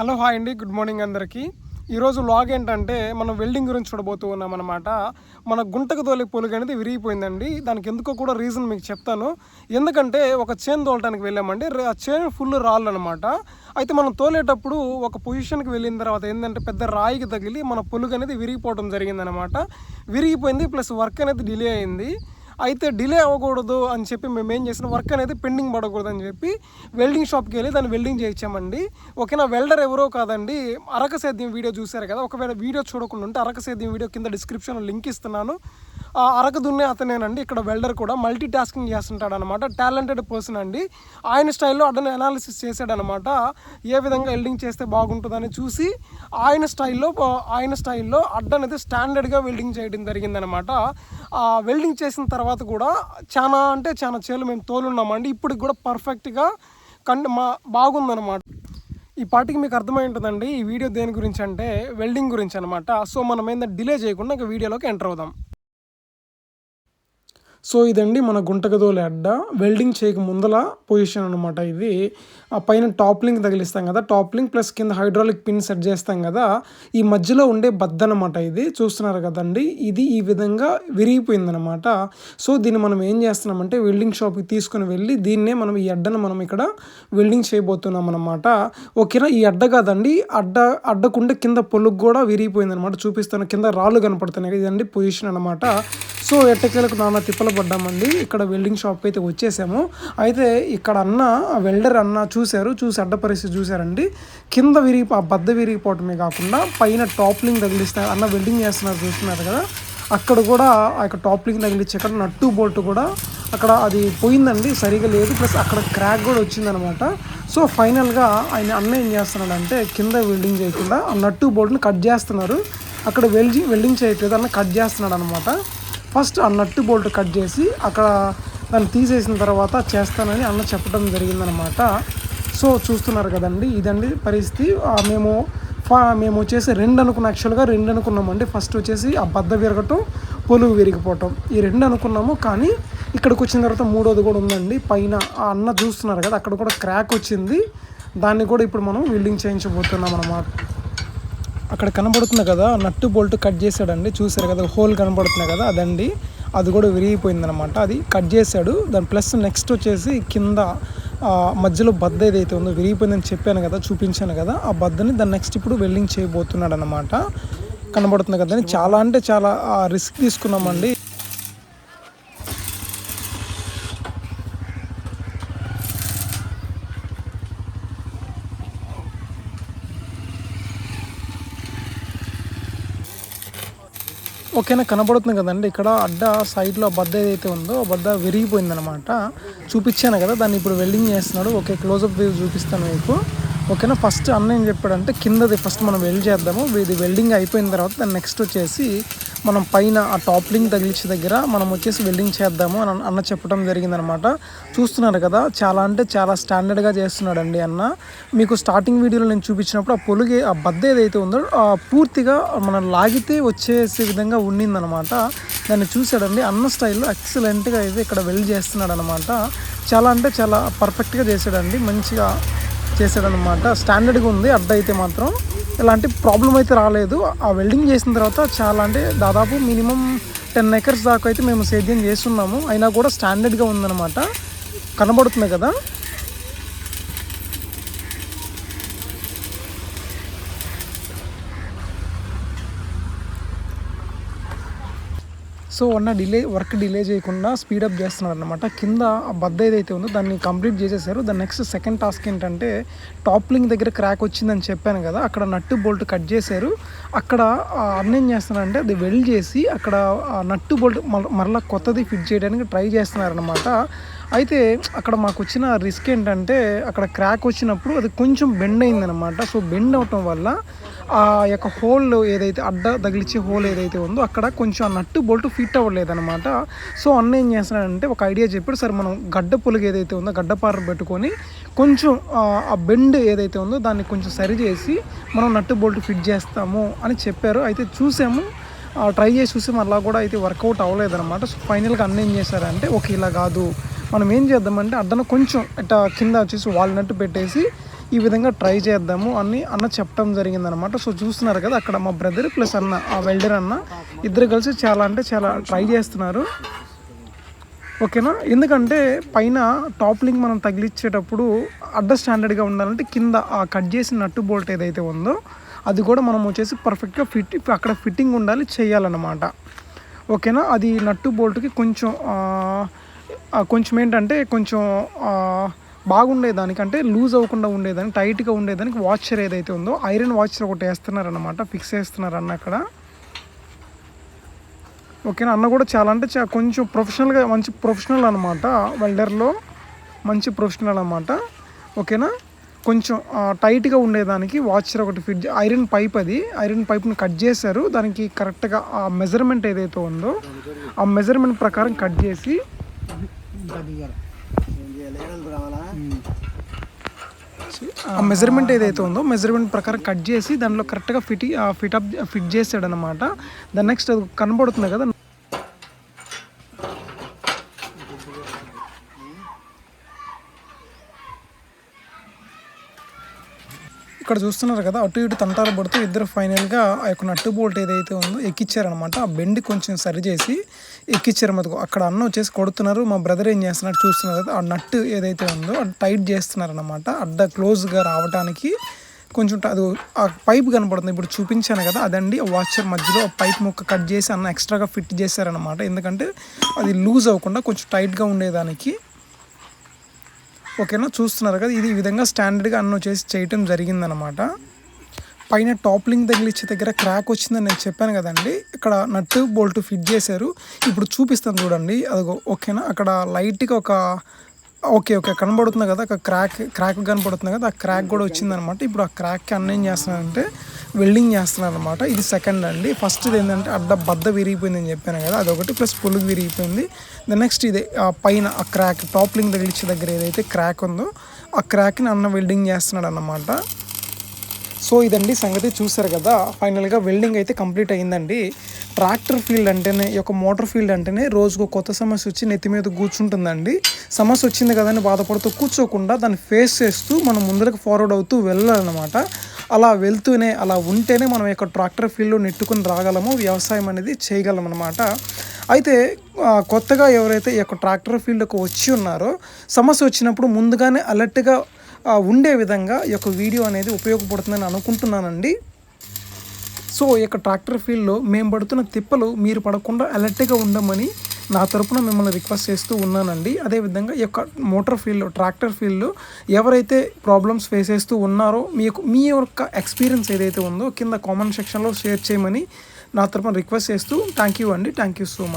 Hello hi అండి. Good morning అందరికీ. ఈరోజు లాగ్ ఏంటంటే మనం వెల్డింగ్ గురించి చూడబోతూ ఉన్నాం అనమాట మన గుంటకు తోలే పొలుగు అనేది విరిగిపోయిందండి. దానికి ఎందుకో కూడా రీజన్ మీకు చెప్తాను. ఎందుకంటే ఒక చేను తోలటానికి వెళ్ళామండి. ఆ చేను ఫుల్ రాళ్ళు అనమాట అయితే మనం తోలేటప్పుడు ఒక పొజిషన్కి వెళ్ళిన తర్వాత ఏంటంటే పెద్ద రాయికి తగిలి మన పొలుగు అనేది విరిగిపోవడం జరిగిందనమాట విరిగిపోయింది ప్లస్ వర్క్ అనేది డిలే అయింది. అయితే డిలే అవ్వకూడదు అని చెప్పి మేము ఏం చేసిన? వర్క్ అనేది పెండింగ్ పడకూడదు అని చెప్పి వెల్డింగ్ షాప్కి వెళ్ళి దాన్ని వెల్డింగ్ చేయించామండి. ఓకేనా వెల్డర్ ఎవరో కాదండి అరక సేద్యం వీడియో చూశారు కదా ఒకవేళ వీడియో చూడకుండా ఉంటే అరక సేద్యం వీడియో కింద డిస్క్రిప్షన్లో లింక్ ఇస్తున్నాను. అరకు దున్నే అతనేనండి. ఇక్కడ వెల్డర్ కూడా మల్టీ టాస్కింగ్ చేస్తుంటాడు అనమాట టాలెంటెడ్ పర్సన్ అండి. ఆయన స్టైల్లో అతను అనాలిసిస్ చేశాడనమాట. ఏ విధంగా వెల్డింగ్ చేస్తే బాగుంటుందని చూసి ఆయన స్టైల్లో ఆయన స్టైల్లో అడ్డ అనేది స్టాండర్డ్గా వెల్డింగ్ చేయడం జరిగిందనమాట. వెల్డింగ్ చేసిన తర్వాత కూడా చాలా అంటే చాలా చేలు మేము తోలున్నామండి. ఇప్పటికి కూడా పర్ఫెక్ట్గా కండి మా బాగుందనమాట. ఈ పాటికి మీకు అర్థమై ఉంటుందండి. ఈ వీడియో దేని గురించి అంటే వెల్డింగ్ గురించి అనమాట. సో మనం ఏంటంటే డిలే చేయకుండా ఇంకా వీడియోలోకి ఎంటర్ అవుదాం. సో ఇదండి మన గుంటగదోలే అడ్డ. వెల్డింగ్ చేయక ముందల పొజిషన్ అనమాట ఇది. ఆ పైన టాప్ లింక్ తగిలిస్తాం కదా. టాప్ లింక్ ప్లస్ కింద హైడ్రాలిక్ పిన్ సెట్ చేస్తాం కదా. ఈ మధ్యలో ఉండే బద్ద అనమాట ఇది. చూస్తున్నారు కదండి. ఇది ఈ విధంగా విరిగిపోయిందనమాట సో దీన్ని మనం ఏం చేస్తున్నామంటే వెల్డింగ్ షాప్కి తీసుకుని వెళ్ళి దీన్నే మనం ఈ అడ్డను మనం ఇక్కడ వెల్డింగ్ చేయబోతున్నాం అనమాట ఓకేనా? ఈ అడ్డ కాదండి. అడ్డ అడ్డకుండా కింద పొలుగు కూడా విరిగిపోయింది అనమాట చూపిస్తాను కింద రాళ్ళు కనపడుతున్నాయి. ఇదండి పొజిషన్ అనమాట సో ఎట్టకేలకు నాన్న తిప్పలు పడ్డామండి ఇక్కడ వెల్డింగ్ షాప్కి అయితే వచ్చేసాము. అయితే ఇక్కడ అన్న వెల్డర్ అన్న చూశారు చూసి అడ్డ పరిస్థితి చూశారండి. కింద విరిగి ఆ బద్ద విరిగిపోవటమే కాకుండా పైన టాప్లింగ్ తగిలిస్తారు అన్న వెల్డింగ్ చేస్తున్నారు చూస్తున్నారు కదా. అక్కడ కూడా ఆ యొక్క టాప్లింగ్ తగిలిచ్చి అక్కడ నట్టు బోల్ట్ కూడా అక్కడ అది పోయిందండి సరిగా లేదు. ప్లస్ అక్కడ క్రాక్ కూడా వచ్చిందనమాట. సో ఫైనల్గా ఆయన అన్న ఏం చేస్తున్నాడంటే కింద వెల్డింగ్ చేయకుండా ఆ నట్టు బోల్ట్ని కట్ చేస్తున్నారు. అక్కడ వెల్డింగ్ వెల్డింగ్ చేయట్లేదు అన్న కట్ చేస్తున్నాడు అనమాట ఫస్ట్ ఆ నట్టు బోల్ట్ కట్ చేసి అక్కడ దాన్ని తీసేసిన తర్వాత చేస్తానని అన్న చెప్పడం జరిగిందనమాట సో చూస్తున్నారు కదండి ఇదండి పరిస్థితి. మేము ఫా మేము వచ్చేసి రెండు అనుకున్న యాక్చువల్గా రెండు అనుకున్నామండి. ఫస్ట్ వచ్చేసి ఆ బద్ద విరగటం పొలుగు విరిగిపోవటం. ఈ రెండు అనుకున్నాము కానీ ఇక్కడికి వచ్చిన తర్వాత మూడోది కూడా ఉందండి. పైన ఆ అన్న చూస్తున్నారు కదా అక్కడ కూడా క్రాక్ వచ్చింది. దాన్ని కూడా ఇప్పుడు మనం వెల్డింగ్ చేయించబోతున్నాం అన్నమాట అక్కడ కనబడుతుంది కదా నట్టు బోల్ట్ కట్ చేశాడండి. చూసారు కదా హోల్ కనబడుతున్నాయి కదా అదండి. అది కూడా విరిగిపోయిందనమాట అది కట్ చేశాడు. దాని ప్లస్ నెక్స్ట్ వచ్చేసి కింద మధ్యలో బద్ద ఏదైతే ఉందో విరిగిపోయిందని చెప్పాను కదా చూపించాను కదా ఆ బద్దని దాన్ని నెక్స్ట్ ఇప్పుడు వెల్డింగ్ చేయబోతున్నాడు అనమాట కనబడుతుంది కదా చాలా అంటే చాలా రిస్క్ తీసుకున్నామండి. ఓకేనా కనబడుతుంది కదండి. ఇక్కడ అడ్డ సైడ్లో బద్ద ఏదైతే ఉందో బద్ద విరిగిపోయిందనమాట చూపించాను కదా దాన్ని ఇప్పుడు వెల్డింగ్ చేస్తున్నాడు. ఓకే క్లోజప్ వ్యూ చూపిస్తాను మీకు. ఓకేనా ఫస్ట్ అన్న ఏం చెప్పాడంటే కిందది ఫస్ట్ మనం వెల్డ్ చేద్దాము. ఇది వెల్డింగ్ అయిపోయిన తర్వాత దాన్ని నెక్స్ట్ వచ్చేసి మనం పైన ఆ టాప్ లింక్ తగిలించే దగ్గర మనం వచ్చేసి వెల్డింగ్ చేద్దాము అని అన్న చెప్పడం జరిగిందనమాట. చూస్తున్నారు కదా చాలా అంటే చాలా స్టాండర్డ్గా చేస్తున్నాడండి అన్న. మీకు స్టార్టింగ్ వీడియోలో నేను చూపించినప్పుడు ఆ పొలుగు ఆ బద్ద ఏదైతే ఉందో ఆ పూర్తిగా మనం లాగితే వచ్చేసే విధంగా ఉండిందనమాట. దాన్ని చూశాడండి అన్న స్టైల్లో ఎక్సలెంట్గా అయితే ఇక్కడ వెల్డ్ చేస్తున్నాడు అనమాట చాలా అంటే చాలా పర్ఫెక్ట్గా చేశాడండి మంచిగా చేశాడనమాట. స్టాండర్డ్గా ఉంది అడ్డ అయితే మాత్రం. ఎలాంటి ప్రాబ్లం అయితే రాలేదు. ఆ వెల్డింగ్ చేసిన తర్వాత చాలా అంటే దాదాపు మినిమం టెన్ ఎకర్స్ దాకా అయితే మేము సేద్యం చేస్తున్నాము. అయినా కూడా స్టాండర్డ్గా ఉందన్నమాట. కనబడుతుంది కదా. సో అన్న డిలే వర్క్ డిలే చేయకుండా స్పీడప్ చేస్తున్నారు అనమాట కింద బద్ద ఏదైతే ఉందో దాన్ని కంప్లీట్ చేసేసారు. దాని నెక్స్ట్ సెకండ్ టాస్క్ ఏంటంటే టాప్లింగ్ దగ్గర క్రాక్ వచ్చిందని చెప్పాను కదా అక్కడ నట్టు బోల్ట్ కట్ చేశారు. అక్కడ ఆ అన్న ఏం చేస్తున్నారంటే అది వెల్డ్ చేసి అక్కడ ఆ నట్టు బోల్ట్ మరలా కొత్తది ఫిట్ చేయడానికి ట్రై చేస్తున్నారనమాట అయితే అక్కడ మాకు వచ్చిన రిస్క్ ఏంటంటే అక్కడ క్రాక్ వచ్చినప్పుడు అది కొంచెం బెండ్ అయిందనమాట సో బెండ్ అవటం వల్ల ఆ యొక్క హోల్ ఏదైతే అడ్డ తగిలిచ్చే హోల్ ఏదైతే ఉందో అక్కడ కొంచెం ఆ నట్టు బోల్ట్ ఫిట్ అవ్వలేదనమాట సో అన్న ఏం చేస్తున్నాడంటే ఒక ఐడియా చెప్పాడు. సరే మనం గడ్డ పులుగు ఏదైతే ఉందో గడ్డపార పెట్టుకొని కొంచెం ఆ, బెండ్ ఏదైతే ఉందో దాన్ని కొంచెం సరి చేసి మనం నట్టు బోల్ట్ ఫిట్ చేస్తాము అని చెప్పారు. అయితే చూసాము ట్రై చేసి చూసి మళ్ళీ కూడా అయితే వర్కౌట్ అవ్వలేదన్నమాట. సో ఫైనల్గా అన్న ఏం చేశారంటే ఓకే ఇలా కాదు. మనం ఏం చేద్దామంటే అడ్డను కొంచెం ఇట్లా కింద వచ్చేసి వాల్నట్టు పెట్టేసి ఈ విధంగా ట్రై చేద్దాము అని అన్న చెప్పడం జరిగిందనమాట సో చూస్తున్నారు కదా అక్కడ మా బ్రదర్ ప్లస్ అన్న ఆ వెల్డర్ అన్న ఇద్దరు కలిసి చాలా అంటే చాలా ట్రై చేస్తున్నారు. ఓకేనా? ఎందుకంటే పైన టాప్ లింక్ మనం తగిలిచ్చేటప్పుడు అడ్డ స్టాండర్డ్గా ఉండాలంటే కింద ఆ కట్ చేసిన నట్టు బోల్ట్ ఏదైతే ఉందో అది కూడా మనం వచ్చేసి పర్ఫెక్ట్గా ఫిట్ అక్కడ ఫిట్టింగ్ ఉండాలి చేయాలన్నమాట. ఓకేనా? అది నట్టు బోల్ట్కి కొంచెం కొంచెం ఏంటంటే కొంచెం బాగుండేదానికంటే లూజ్ అవ్వకుండా ఉండేదానికి టైట్గా ఉండేదానికి వాచర్ ఏదైతే ఉందో ఐరన్ వాచర్ ఒకటి వేస్తున్నారన్నమాట ఫిక్స్ చేస్తున్నారన్న అక్కడ. ఓకేనా? అన్న కూడా చాలా అంటే చా కొంచెం ప్రొఫెషనల్గా మంచి ప్రొఫెషనల్ అనమాట వెల్డర్లో మంచి ప్రొఫెషనల్ అనమాట ఓకేనా? కొంచెం టైట్గా ఉండేదానికి వాచర్ ఒకటి ఫిట్ ఐరన్ పైప్ అది. ఐరన్ పైప్ని కట్ చేశారు. దానికి కరెక్ట్గా ఆ మెజర్మెంట్ ఏదైతే ఉందో ఆ మెజర్మెంట్ ప్రకారం కట్ చేసి ఆ మెజర్మెంట్ ఏదైతే ఉందో మెజర్మెంట్ ప్రకారం కట్ చేసి దానిలో కరెక్ట్గా ఫిట్ ఫిట్ అప్ ఫిట్ చేసాడనమాట దాని నెక్స్ట్ అది కనబడుతుంది కదా. ఇక్కడ చూస్తున్నారు కదా అటు ఇటు తంటాలు పడుతూ ఇద్దరు ఫైనల్గా ఆ యొక్క నట్టు బోల్ట్ ఏదైతే ఉందో ఎక్కిచ్చారనమాట ఆ బెండ్ కొంచెం సరి చేసి ఎక్కిచ్చారు మటుకు అక్కడ అన్న వచ్చేసి కొడుతున్నారు మా బ్రదర్ ఏం చేస్తున్నారు చూస్తున్నారు కదా ఆ నట్టు ఏదైతే ఉందో అది టైట్ చేస్తున్నారనమాట అడ్డ క్లోజ్గా రావడానికి కొంచెం అది ఆ పైప్ కనపడుతుంది. ఇప్పుడు చూపించాను కదా అదండి వాచర్ మధ్యలో పైప్ ముక్క కట్ చేసి అన్న ఎక్స్ట్రాగా ఫిట్ చేశారనమాట ఎందుకంటే అది లూజ్ అవ్వకుండా కొంచెం టైట్గా ఉండేదానికి ఓకేనా? చూస్తున్నారు కదా ఇది ఈ విధంగా స్టాండర్డ్గా అన్ను వచ్చేసి చేయటం జరిగిందనమాట పైన టాప్ లింక్ తగిలిచ్చే దగ్గర క్రాక్ వచ్చిందని నేను చెప్పాను కదండి. ఇక్కడ నట్టు బోల్ట్ ఫిట్ చేశారు. ఇప్పుడు చూపిస్తాను చూడండి. అదిగో ఓకేనా? అక్కడ లైట్గా ఒక ఓకే ఓకే కనబడుతుంది కదా ఒక క్రాక్ క్రాక్ కనబడుతుంది కదా ఆ క్రాక్ కూడా వచ్చిందనమాట ఇప్పుడు ఆ క్రాక్కి అన్నేం ఏం వెల్డింగ్ చేస్తున్నారు అనమాట ఇది సెకండ్ అండి. ఫస్ట్ ఏంటంటే అడ్డ బద్ద విరిగిపోయిందని చెప్పాను కదా అదొకటి ప్లస్ పులుగు విరిగిపోయింది. ద నెక్స్ట్ ఇదే పైన ఆ క్రాక్ టాప్లింగ్ తగిలిచ్చే దగ్గర ఏదైతే క్రాక్ ఉందో ఆ క్రాక్ని అన్న వెల్డింగ్ చేస్తున్నాడు అనమాట సో ఇదండి సంగతి చూసారు కదా. ఫైనల్గా వెల్డింగ్ అయితే కంప్లీట్ అయిందండి. ట్రాక్టర్ ఫీల్డ్ అంటేనే ఈ యొక్క మోటార్ ఫీల్డ్ అంటేనే రోజుకు కొత్త సమస్య వచ్చి నెత్తి మీద కూర్చుంటుందండి. సమస్య వచ్చింది కదా అని బాధపడుతూ కూర్చోకుండా దాన్ని ఫేస్ చేస్తూ మనం ముందరకు ఫార్వర్డ్ అవుతూ వెళ్ళాలన్నమాట. అలా వెళ్తూనే అలా ఉంటేనే మనం యొక్క ట్రాక్టర్ ఫీల్డ్లో నెట్టుకుని రాగలము వ్యవసాయం అనేది చేయగలం అనమాట అయితే కొత్తగా ఎవరైతే ఈ యొక్క ట్రాక్టర్ ఫీల్డ్కు వచ్చి ఉన్నారో సమస్య వచ్చినప్పుడు ముందుగానే అలర్ట్గా ఉండే విధంగా ఈ యొక్క వీడియో అనేది ఉపయోగపడుతుందని అనుకుంటున్నానండి. సో ఈ యొక్క ట్రాక్టర్ ఫీల్డ్లో మేము పడుతున్న తిప్పలు మీరు పడకుండా అలర్ట్గా ఉండమని నా తరపున మిమ్మల్ని రిక్వెస్ట్ చేస్తూ ఉన్నానండి. అదేవిధంగా ఈ యొక్క మోటార్ ఫీల్డ్లో ట్రాక్టర్ ఫీల్డ్లో ఎవరైతే ప్రాబ్లమ్స్ ఫేస్ చేస్తూ ఉన్నారో మీకు మీ యొక్క ఎక్స్పీరియన్స్ ఏదైతే ఉందో కింద కామెంట్ సెక్షన్లో షేర్ చేయమని నా తరపున రిక్వెస్ట్ చేస్తూ థ్యాంక్ యూ అండి. Thank you so much.